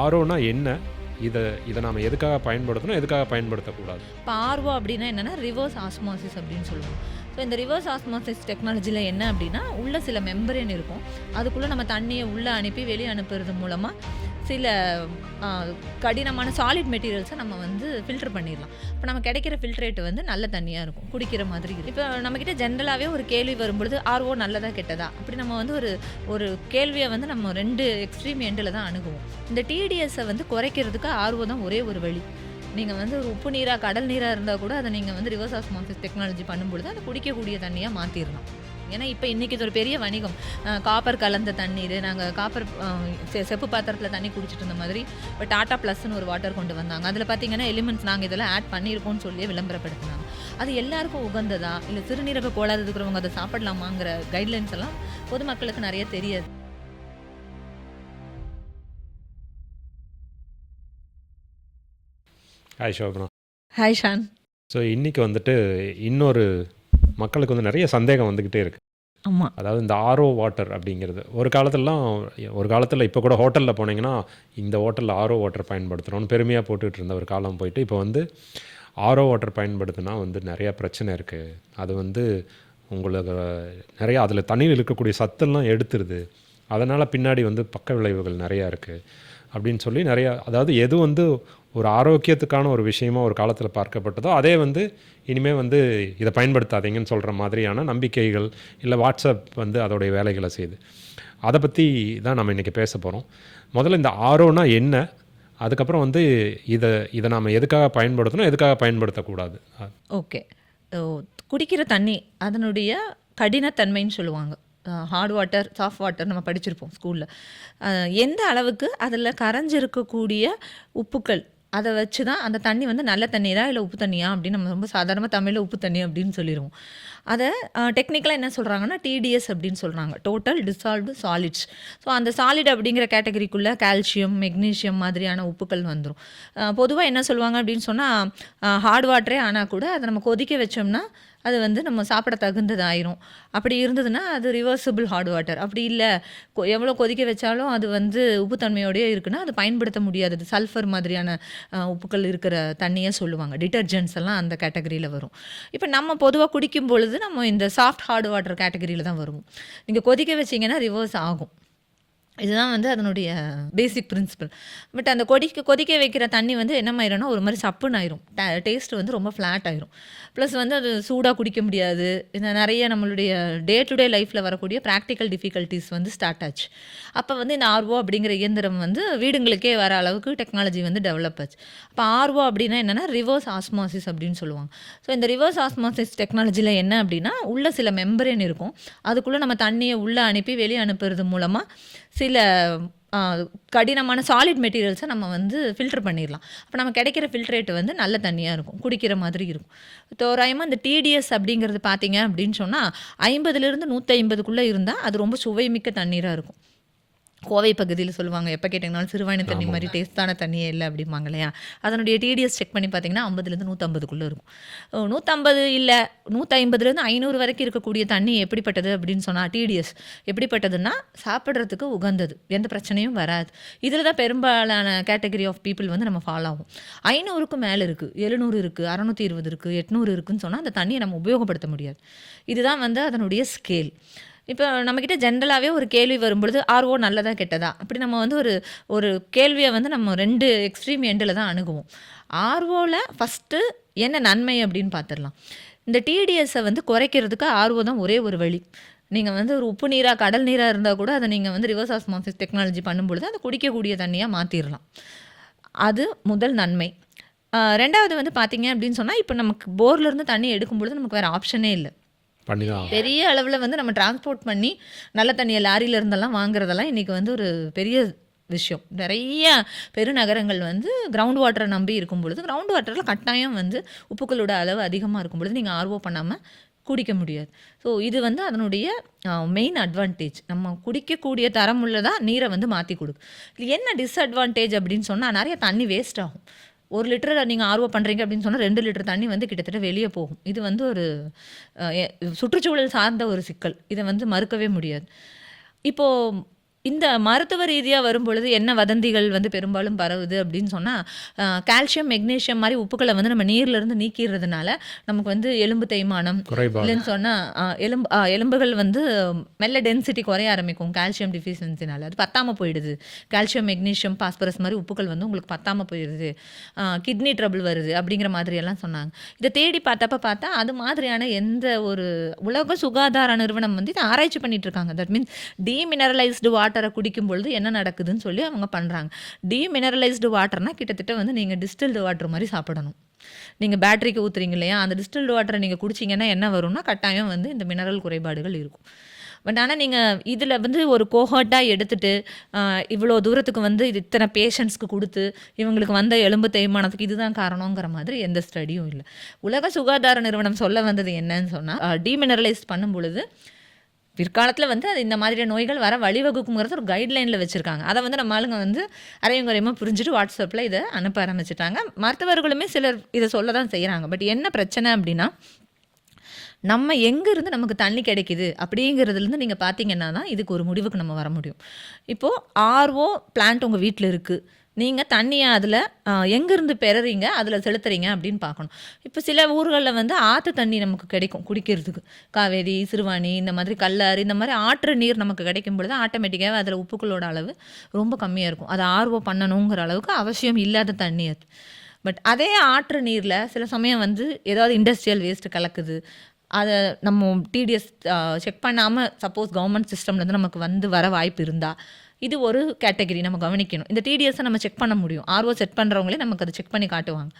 ஆரோனா என்ன? இதை இதை நாம் எதுக்காக பயன்படுத்தணும் எதுக்காக பயன்படுத்தக்கூடாது? இப்போ ஆர்வோ அப்படின்னா என்னென்னா ரிவர்ஸ் ஆஸ்மாசிஸ் அப்படின்னு சொல்லுவோம். ஸோ இந்த ரிவர்ஸ் ஆஸ்மாசிஸ் டெக்னாலஜியில் என்ன அப்படின்னா உள்ள சில மெம்பரேன் இருக்கும். அதுக்குள்ளே நம்ம தண்ணியை உள்ளே அனுப்பி வெளியே அனுப்புறது மூலமாக சில கடினமான சாலிட் மெட்டீரியல்ஸை நம்ம வந்து ஃபில்டர் பண்ணிடலாம். இப்போ நம்ம கிடைக்கிற ஃபில்ட்ரேட் வந்து நல்ல தண்ணியாக இருக்கும். குடிக்கிற மாதிரி இருக்கும். இப்போ நம்மக்கிட்ட ஜென்ரலாகவே ஒரு கேள்வி வரும்பொழுது ஆர்வோ நல்லதா கெட்டதா? அப்படி நம்ம வந்து ஒரு ஒரு கேள்வியை வந்து நம்ம ரெண்டு எக்ஸ்ட்ரீம் எண்டில் தான் அணுகுவோம். இந்த டிடிஎஸை வந்து குறைக்கிறதுக்கு ஆர்வம் தான் ஒரே ஒரு வழி. நீங்கள் வந்து ஒரு உப்பு நீராக கடல் நீராக இருந்தால் கூட அதை நீங்கள் வந்து ரிவர்ஸ் ஆஸ்மாசிஸ் டெக்னாலஜி பண்ணும்பொழுது அதை குடிக்கக்கூடிய தண்ணியாக மாற்றிடலாம் ஏன்னா இப்போ இன்றைக்கி இது ஒரு பெரிய வணிகம். காப்பர் கலந்த தண்ணீர் நாங்கள் காப்பர் செப்பு பாத்திரத்தில் தண்ணி குடிச்சிட்டு இருந்த மாதிரி இப்போ டாட்டா ப்ளஸ்னு ஒரு வாட்டர் கொண்டு வந்தாங்க. அதில் பார்த்தீங்கன்னா எலிமெண்ட்ஸ் நாங்கள் இதெல்லாம் ஆட் பண்ணியிருக்கோம்னு சொல்லி விளம்பரப்படுத்தினாங்க. அது எல்லாருக்கும் உகந்ததா? இல்லை சிறுநீரக கோளாறு இருக்கிறவங்க அதை சாப்பிடலாமாங்கிற கைட்லைன்ஸ் எல்லாம் பொதுமக்களுக்கு நிறைய தெரியாது. Hi Shobana hi Shaan so இன்றைக்கி வந்துட்டு இன்னொரு மக்களுக்கு வந்து நிறைய சந்தேகம் வந்துக்கிட்டே இருக்குது ஆமாம் அதாவது இந்த ஆர்ஓ வாட்டர் அப்படிங்கிறது. ஒரு காலத்துலலாம் ஒரு காலத்தில் இப்போ கூட ஹோட்டலில் போனீங்கன்னா இந்த ஹோட்டலில் ஆர்ஓ வாட்டர் பயன்படுத்துகிறோன்னு பெருமையாக போட்டுக்கிட்டு இருந்த ஒரு காலம் போயிட்டு இப்போ வந்து ஆர்ஓ வாட்டர் பயன்படுத்தினா வந்து நிறைய பிரச்சனை இருக்குது அது வந்து உங்களுக்கு நிறையா அதில் தண்ணியில் இருக்கக்கூடிய சத்தெல்லாம் எடுத்துருது. அதனால் பின்னாடி வந்து பக்க விளைவுகள் நிறையா இருக்குது அப்படின்னு சொல்லி நிறையா அதாவது எது வந்து ஒரு ஆரோக்கியத்துக்கான ஒரு விஷயமா ஒரு காலத்தில் பார்க்கப்பட்டதோ அதே வந்து இனிமேல் வந்து இதை பயன்படுத்தாதீங்கன்னு சொல்கிற மாதிரியான நம்பிக்கைகள் இல்லை வாட்ஸ்அப் வந்து அதோடைய வேலைகளை செய்யுது. அதை பற்றி தான் நம்ம இன்றைக்கி பேச போகிறோம் முதல்ல இந்த ஆரோனா என்ன? அதுக்கப்புறம் வந்து இதை இதை நாம் எதுக்காக பயன்படுத்தணும் எதுக்காக பயன்படுத்தக்கூடாது? ஓகே. குடிக்கிற தண்ணி அதனுடைய கடினத்தன்மைன்னு சொல்லுவாங்க. ஹார்ட் வாட்டர் சாஃப்ட் வாட்டர் நம்ம படிச்சிருப்போம் ஸ்கூலில் எந்த அளவுக்கு அதில் கரைஞ்சிருக்கக்கூடிய உப்புக்கள் அதை வச்சு தான் அந்த தண்ணி வந்து நல்ல தண்ணீரா இல்லை உப்பு தண்ணியா அப்படின்னு நம்ம ரொம்ப சாதாரணமாக தமிழில் உப்பு தண்ணி அப்படின்னு சொல்லிடுவோம். அதை டெக்னிக்கலாக என்ன சொல்கிறாங்கன்னா டிடிஎஸ் அப்படின்னு சொல்கிறாங்க டோட்டல் டிசால்வ்டு சாலிட்ஸ் ஸோ அந்த சாலிட் அப்படிங்கிற கேட்டகரிக்குள்ளே கால்சியம் மெக்னீஷியம் மாதிரியான உப்புக்கள் வந்துடும் பொதுவாக என்ன சொல்லுவாங்க அப்படின்னு சொன்னால் ஹார்ட் வாட்டரே ஆனால் கூட அதை நம்ம கொதிக்க வச்சோம்னா அது வந்து நம்ம சாப்பிட தகுந்தது ஆயிரும் அப்படி இருந்ததுன்னா அது ரிவர்சிபிள் ஹாட் வாட்டர் அப்படி இல்லை. கொ- எவ்வளோ கொதிக்க வச்சாலும் அது வந்து உப்புத்தன்மையோடயே இருக்குன்னா அது பயன்படுத்த முடியாதது சல்ஃபர் மாதிரியான உப்புக்கள் இருக்கிற தண்ணியை சொல்லுவாங்க. டிட்டர்ஜென்ட்ஸ் எல்லாம் அந்த கேட்டகரியில் வரும். இப்போ நம்ம பொதுவாக குடிக்கும் பொழுது நம்ம இந்த சாஃப்ட் ஹார்ட் வாட்டர் கேட்டகரியில் தான் வருவோம். நீங்கள் கொதிக்க வச்சிங்கன்னா ரிவர்ஸ் ஆகும். இதுதான் வந்து அதனுடைய பேசிக் பிரின்சிபல் பட் அந்த கொதிக்க கொதிக்க வைக்கிற தண்ணி வந்து என்ன ஆயிரும்னா ஒரு மாதிரி சப்புன்னு ஆயிரும். டேஸ்ட் வந்து ரொம்ப ஃப்ளாட் ஆயிரும். ப்ளஸ் வந்து அது சூடாக குடிக்க முடியாது. இந்த நிறைய நம்மளுடைய டே டு டே லைஃப்பில் வரக்கூடிய ப்ராக்டிக்கல் டிஃபிகல்ட்டிஸ் வந்து ஸ்டார்ட் ஆச்சு. அப்போ வந்து இந்த ஆர்வோ அப்படிங்கிற இயந்திரம் வந்து வீடுங்களுக்கே வர அளவுக்கு டெக்னாலஜி வந்து டெவலப் ஆச்சு. அப்போ ஆர்வோ அப்படின்னா என்னென்னா ரிவர்ஸ் ஆஸ்மாசிஸ் அப்படின்னு சொல்லுவாங்க. ஸோ இந்த ரிவர்ஸ் ஆஸ்மாசிஸ் டெக்னாலஜியில் என்ன அப்படின்னா உள்ள சில மெம்பரேன் இருக்கும். அதுக்குள்ளே நம்ம தண்ணியை உள்ளே அனுப்பி வெளியே அனுப்புறது மூலமாக சில கடினமான சாலிட் மெட்டீரியல்ஸை நம்ம வந்து ஃபில்டர் பண்ணிடலாம். அப்போ நம்ம கிடைக்கிற ஃபில்ட்ரேட் வந்து நல்ல தண்ணியாக இருக்கும். குடிக்கிற மாதிரி இருக்கும். தோராயமாக இந்த டிடிஎஸ் அப்படிங்கிறது பார்த்தீங்க அப்படின்னு சொன்னால் ஐம்பதுலேருந்து நூற்றி ஐம்பதுக்குள்ளே இருந்தால் அது ரொம்ப சுவைமிக்க தண்ணீராக இருக்கும். கோவை பகுதியில் சொல்லுவாங்க எப்போ கேட்டிங்கனாலும் சிறுவாணி தண்ணி மாதிரி டேஸ்டான தண்ணியே இல்லை அப்படிம்பாங்க இல்லையா? அதனுடைய டிடிஎஸ் செக் பண்ணி பார்த்தீங்கன்னா ஐம்பதுலேருந்து நூற்றம்பதுக்குள்ளே இருக்கும். நூற்றம்பது இல்லை நூற்றி ஐம்பதுலேருந்து ஐநூறு வரைக்கும் இருக்கக்கூடிய தண்ணி எப்படிப்பட்டது அப்படின்னு சொன்னால் டிடிஎஸ் எப்படிப்பட்டதுன்னா சாப்பிட்றதுக்கு உகந்தது எந்த பிரச்சனையும் வராது. இதில் தான் பெரும்பாலான கேட்டகரி ஆஃப் பீப்புள் வந்து நம்ம ஃபாலோ ஆகும். ஐநூறுக்கும் மேலே இருக்குது எழுநூறு இருக்குது அறநூற்றி இருபது இருக்குது எட்நூறு இருக்குன்னு சொன்னால் அந்த தண்ணியை நம்ம உபயோகப்படுத்த முடியாது. இதுதான் வந்து அதனுடைய ஸ்கேல் இப்போ நம்மக்கிட்ட ஜென்ரலாகவே ஒரு கேள்வி வரும்பொழுது ஆர்வோ நல்லதா கெட்டதா? அப்படி நம்ம வந்து ஒரு ஒரு கேள்வியை வந்து நம்ம ரெண்டு எக்ஸ்ட்ரீம் எண்டில் தான் அணுகுவோம். ஆர்வோவில் ஃபஸ்ட்டு என்ன நன்மை அப்படின்னு பார்த்துடலாம் இந்த டிடிஎஸை வந்து குறைக்கிறதுக்கு ஆர்வம் தான் ஒரே ஒரு வழி. நீங்கள் வந்து ஒரு உப்பு நீராக கடல் நீராக இருந்தால் கூட அதை நீங்கள் வந்து ரிவர்ஸ் ஆஸ்மாசிஸ் டெக்னாலஜி பண்ணும்பொழுது அதை குடிக்கக்கூடிய தண்ணியாக மாற்றிடலாம் அது முதல் நன்மை. ரெண்டாவது வந்து பார்த்தீங்க அப்படின்னு சொன்னால் இப்போ நமக்கு போர்லேருந்து தண்ணி எடுக்கும்பொழுது நமக்கு வேறு ஆப்ஷனே இல்லை. பண்ணிதான் பெரிய அளவில் வந்து நம்ம டிரான்ஸ்போர்ட் பண்ணி நல்ல தண்ணியை லாரியில இருந்தெல்லாம் வாங்குறதெல்லாம் இன்றைக்கி வந்து ஒரு பெரிய விஷயம். நிறைய பெருநகரங்கள் வந்து கிரவுண்ட் வாட்டரை நம்பி இருக்கும் பொழுது கிரவுண்ட் வாட்டரில் கட்டாயம் வந்து உப்புக்களோட அளவு அதிகமாக இருக்கும் பொழுது நீங்கள் ஆர்வம் பண்ணாமல் குடிக்க முடியாது. ஸோ இது வந்து அதனுடைய மெயின் அட்வான்டேஜ் நம்ம குடிக்கக்கூடிய தரம் உள்ளதாக நீரை வந்து மாற்றி கொடுக்கும். இது என்ன டிஸ்அட்வான்டேஜ் அப்படின்னு சொன்னால் நிறைய தண்ணி வேஸ்ட் ஆகும். ஒரு லிட்டர் நீங்கள் ஆர்வம் பண்ணுறீங்க அப்படின்னு சொன்னால் ரெண்டு லிட்டர் தண்ணி வந்து கிட்டத்தட்ட வெளியே போகும். இது வந்து ஒரு சுற்றுச்சூழல் சார்ந்த ஒரு சிக்கல். இதை வந்து மறுக்கவே முடியாது. இப்போது இந்த மருத்துவ ரீதியாக வரும்பொழுது என்ன வதந்திகள் வந்து பெரும்பாலும் பரவுது அப்படின்னு சொன்னால் கால்சியம் மெக்னீஷியம் மாதிரி உப்புக்களை வந்து நம்ம நீர்ல இருந்து நீக்கிறதுனால நமக்கு வந்து எலும்பு தேய்மானம் இல்லைன்னு சொன்னால் எலும்பு எலும்புகள் வந்து மெல்ல டென்சிட்டி குறைய ஆரம்பிக்கும் கால்சியம் டிஃபிஷியன்சினால அது பத்தாம போயிடுது. கால்சியம் மெக்னீஷியம் பாஸ்பரஸ் மாதிரி உப்புக்கள் வந்து உங்களுக்கு பத்தாம போயிடுது. கிட்னி ட்ரபிள் வருது அப்படிங்கிற மாதிரி எல்லாம் சொன்னாங்க. இதை தேடி பார்த்தப்ப பார்த்தா அது மாதிரியான எந்த ஒரு உலக சுகாதார நிறுவனம் வந்து இதை ஆராய்ச்சி பண்ணிட்டு இருக்காங்க. தட் மீன்ஸ் டீமினரலைஸ்டு வாட்டரை வாட்டரை குடிக்கும் பொழுது என்ன நடக்குதுன்னு சொல்லி அவங்க பண்ணுறாங்க டீமினரலைஸ்டு வாட்டர்னால் கிட்டத்தட்ட வந்து நீங்கள் டிஸ்டில்டு வாட்டர் மாதிரி சாப்பிடணும். நீங்கள் பேட்டரிக்கு ஊற்றுறீங்க இல்லையா அந்த டிஸ்டில்டு வாட்டரை நீங்கள் குடிச்சிங்கன்னா என்ன வரும்னா கட்டாயம் வந்து இந்த மினரல் குறைபாடுகள் இருக்கும். பட் ஆனால் நீங்கள் இதில் வந்து ஒரு கோஹர்ட்டாக எடுத்துட்டு இவ்வளோ தூரத்துக்கு வந்து இது இத்தனை பேஷண்ட்ஸ்க்கு கொடுத்து இவங்களுக்கு வந்த எலும்பு தேய்மானத்துக்கு இதுதான் காரணங்கிற மாதிரி எந்த ஸ்டடியும் இல்லை. உலக சுகாதார நிறுவனம் சொல்ல வந்தது என்னன்னு சொன்னால் டீமினரலைஸ் பண்ணும் பொழுது பிற்காலத்தில் வந்து அது இந்த மாதிரி நோய்கள் வர வழிவகுக்குங்கிறது ஒரு கைட்லைனில் வச்சுருக்காங்க. அதை வந்து நம்ம ஆளுங்க வந்து அரையும் குறையுமா புரிஞ்சுட்டு வாட்ஸ்அப்பில் இதை அனுப்ப ஆரம்பிச்சிட்டாங்க. மருத்துவர்களுமே சிலர் இதை சொல்ல தான் செய்கிறாங்க பட் என்ன பிரச்சனை அப்படின்னா நம்ம எங்கேருந்து நமக்கு தண்ணி கிடைக்குது அப்படிங்கிறதுலேருந்து நீங்கள் பார்த்தீங்கன்னா தான் இதுக்கு ஒரு முடிவுக்கு நம்ம வர முடியும். இப்போது ஆர்ஓ பிளான்ட் உங்கள் வீட்டில் இருக்குது நீங்கள் தண்ணியை அதில் எங்கேருந்து பெறுறீங்க அதில் செலுத்துறீங்க அப்படின்னு பார்க்கணும். இப்போ சில ஊர்களில் வந்து ஆற்று தண்ணி நமக்கு கிடைக்கும் குடிக்கிறதுக்கு. காவேரி சிறுவாணி இந்த மாதிரி கல்லாறு இந்த மாதிரி ஆற்று நீர் நமக்கு கிடைக்கும் பொழுது ஆட்டோமேட்டிக்காகவே அதில் உப்புக்களோட அளவு ரொம்ப கம்மியாக இருக்கும். அதை ஆர்வம் பண்ணணுங்கிற அளவுக்கு அவசியம் இல்லாத தண்ணி அது. பட் அதே ஆற்று நீரில் சில சமயம் வந்து ஏதாவது இண்டஸ்ட்ரியல் வேஸ்ட் கலக்குது. அதை நம்ம டிடிஎஸ் செக் பண்ணாமல் சப்போஸ் கவர்மெண்ட் சிஸ்டம்லேருந்து நமக்கு வந்து வர வாய்ப்பு இருந்தால் இது ஒரு கேட்டகரி நம்ம கவனிக்கணும். இந்த டிடிஎஸ்ஸை நம்ம செக் பண்ண முடியும். ஆர்ஓ செட் பண்ணுறவங்களே நமக்கு அதை செக் பண்ணி காட்டுவாங்க.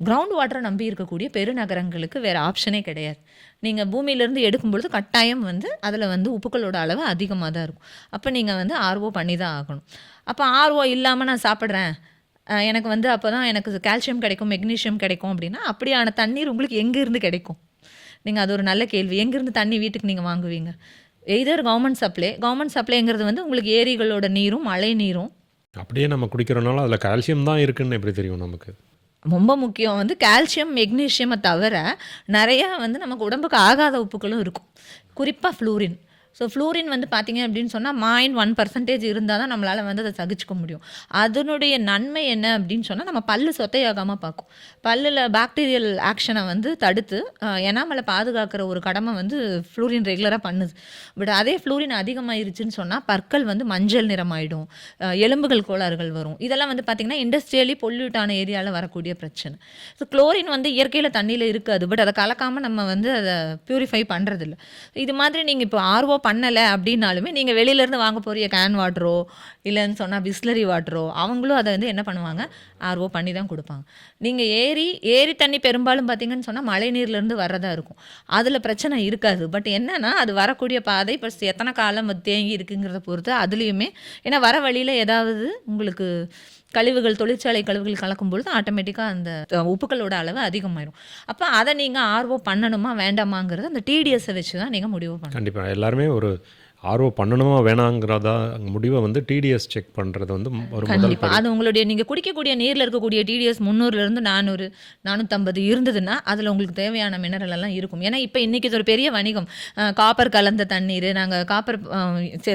கிரவுண்ட் வாட்டரை நம்பி இருக்கக்கூடிய பெருநகரங்களுக்கு வேறு ஆப்ஷனே கிடையாது. நீங்கள் பூமியிலேருந்து எடுக்கும் பொழுது கட்டாயம் வந்து அதில் வந்து உப்புக்களோட அளவு அதிகமாக தான் இருக்கும். அப்போ நீங்கள் வந்து ஆர்ஓ பண்ணி தான் ஆகணும். அப்போ ஆர்ஓ இல்லாமல் நான் சாப்பிட்றேன். எனக்கு வந்து அப்போ தான் எனக்கு கால்சியம் கிடைக்கும் மெக்னீஷியம் கிடைக்கும் அப்படின்னா அப்படியான தண்ணீர் உங்களுக்கு எங்கேருந்து கிடைக்கும்? நீங்கள் அது ஒரு நல்ல கேள்வி. எங்கேருந்து தண்ணி வீட்டுக்கு நீங்கள் வாங்குவீங்க? எய்தர் கவர்மெண்ட் சப்ளை கவர்மெண்ட் சப்ளைங்கிறது வந்து உங்களுக்கு ஏரிகளோட நீரும் மழை நீரும். அப்படியே நம்ம குடிக்கிறனால அதில் கால்சியம் தான் இருக்குன்னு எப்படி தெரியும் நமக்கு? ரொம்ப முக்கியம். வந்து கால்சியம் மெக்னீஷியமை தவிர நிறையா வந்து நமக்கு உடம்புக்கு ஆகாத உப்புக்களும் இருக்கும். குறிப்பாக ஃப்ளூரின் ஸோ ஃப்ளூரின் வந்து பார்த்தீங்க அப்படின்னு சொன்னால் மைண்ட் ஒன் பர்சன்டேஜ் இருந்தால் தான் நம்மளால் வந்து அதை சகிச்சுக்க முடியும். அதனுடைய நன்மை என்ன அப்படின்னு சொன்னால் நம்ம பல்லு சொத்தையாகாமல் பார்க்கும். பல்லில் பாக்டீரியல் ஆக்ஷனை வந்து தடுத்து எனாமலை பாதுகாக்கிற ஒரு கடமை வந்து ஃப்ளூரின் ரெகுலராக பண்ணுது. பட் அதே ஃப்ளூரின் அதிகமாயிருச்சுன்னு சொன்னால் பற்கள் வந்து மஞ்சள் நிறமாயிடும். எலும்புகள் கோளாறுகள் வரும். இதெல்லாம் வந்து பார்த்திங்கன்னா இண்டஸ்ட்ரியலி பொல்யூட்டான ஏரியாவில் வரக்கூடிய பிரச்சனை. ஸோ குளோரின் வந்து இயற்கையில் தண்ணியில் இருக்காது. பட் அதை கலக்காமல் நம்ம வந்து அதை ப்யூரிஃபை பண்ணுறதில்ல இது மாதிரி நீங்கள் இப்போ ஆர்வோ பண்ணலை அப்படின்னாலுமே நீங்கள் வெளியிலேருந்து வாங்க போகிற கேன் வாட்டரோ இல்லைன்னு சொன்னால் பிஸ்லரி வாட்டரோ அவங்களும் அதை வந்து என்ன பண்ணுவாங்க? ஆர்வோ பண்ணி தான் கொடுப்பாங்க. நீங்கள் ஏரி ஏரி தண்ணி பெரும்பாலும் பார்த்தீங்கன்னு சொன்னால் மழை நீர்லேருந்து வர்றதா இருக்கும். அதில் பிரச்சனை இருக்காது. பட் என்னென்னா அது வரக்கூடிய பாதை இப்போ எத்தனை காலம் தேங்கி இருக்குங்கிறத பொறுத்து அதுலேயுமே ஏன்னா வர வழியில் ஏதாவது உங்களுக்கு கழிவுகள் தொழிற்சாலை கழிவுகள் கலக்கும் பொழுது ஆட்டோமேட்டிக்காக அந்த உப்புகளோட உப்புக்களோட அளவு அதிகமாயிரும். அப்போ அதை நீங்கள் ஆர்வம் பண்ணணுமா வேண்டாமாங்கிறது அந்த டிடிஎஸ்ஸை வச்சு தான் நீங்கள் முடிவு பண்ணணும். கண்டிப்பாக எல்லாருமே ஒரு ஆர்வ பண்ணணுமா வேணாங்கிறதா முடிவை வந்து டிடிஎஸ் செக் பண்ணுறது வந்து ஒரு முதல் கண்டிப்பா. அது உங்களுடைய நீங்க குடிக்கக்கூடிய நீர்ல இருக்கக்கூடிய டிடிஎஸ் முந்நூறுல இருந்து நானூறு நானூற்றம்பது இருந்ததுன்னா அதுல உங்களுக்கு தேவையான மினரல் எல்லாம் இருக்கும். ஏன்னா இப்போ இன்னைக்கு இது ஒரு பெரிய வணிகம். காப்பர் கலந்த தண்ணீர் நாங்க காப்பர்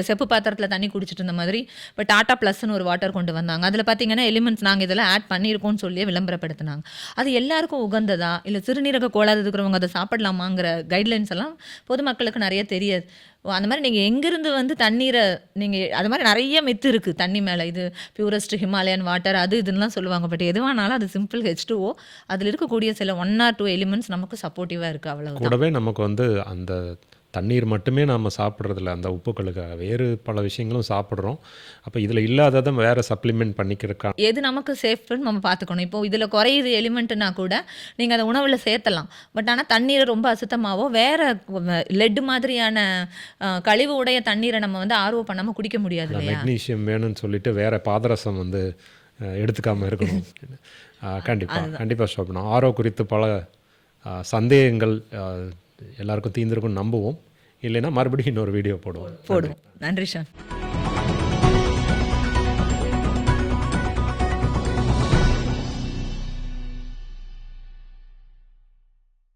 செப்பு பாத்திரத்துல தண்ணி குடிச்சிட்டு இருந்த மாதிரி இப்போ டாடா ப்ளஸ்னு ஒரு வாட்டர் கொண்டு வந்தாங்க. அதுல பாத்தீங்கன்னா எலிமெண்ட்ஸ் நாங்க இதெல்லாம் ஆட் பண்ணியிருக்கோம்னு சொல்லி விளம்பரப்படுத்தினாங்க. அது எல்லாருக்கும் உகந்ததா? இல்ல சிறுநீரக கோளாறு இருக்கிறவங்க அதை சாப்பிடலாமாங்கிற கைட்லைன்ஸ் எல்லாம் பொதுமக்களுக்கு நிறைய தெரியாது. அந்த மாதிரி நீங்கள் எங்கேருந்து வந்து தண்ணீரை நீங்கள் அது மாதிரி நிறைய மித்து இருக்குது தண்ணி மேலே இது பியூரஸ்ட் ஹிமாலயன் வாட்டர் அது இதுன்னெலாம் சொல்லுவாங்க. பட் எதுவானாலும் அது சிம்பிள் ஹெச் டூஓ அதில் இருக்கக்கூடிய சில ஒன் ஆர் டூ எலிமெண்ட்ஸ் நமக்கு சப்போர்ட்டிவாக இருக்குது அவ்வளோ கூடவே நமக்கு வந்து அந்த தண்ணீர் மட்டுமே நாம் சாப்பிட்றதில்ல. அந்த உப்புக்களுக்காக வேறு பல விஷயங்களும் சாப்பிட்றோம். அப்போ இதில் இல்லாததை வேறு சப்ளிமெண்ட் பண்ணிக்கிறக்கா எது நமக்கு சேஃப்னு நம்ம பார்த்துக்கணும். இப்போ இதில் குறையுது எலிமெண்ட்னா கூட நீங்கள் அதை உணவில் சேர்த்தலாம். பட் ஆனால் தண்ணீரை ரொம்ப அசுத்தமாவோ வேற லெட் மாதிரியான கழிவு உடைய தண்ணீரை நம்ம வந்து ஆர்வம் பண்ணாமல் குடிக்க முடியாது இல்லையா? மெக்னீஷியம் வேணும்னு சொல்லிட்டு வேற பாதரசம் வந்து அஹ், எடுத்துக்காம இருக்கணும். அஹ், கண்டிப்பா கண்டிப்பா சோபனா. ஆரோ குறித்து பல சந்தேகங்கள் எல்லாருக்கும் தீர்ந்திருக்கும்னு நம்புவோம். இல்லைன்னா மறுபடியும் இன்னொரு வீடியோ போடுவோம். போடுவோம். நன்றி. ஷான்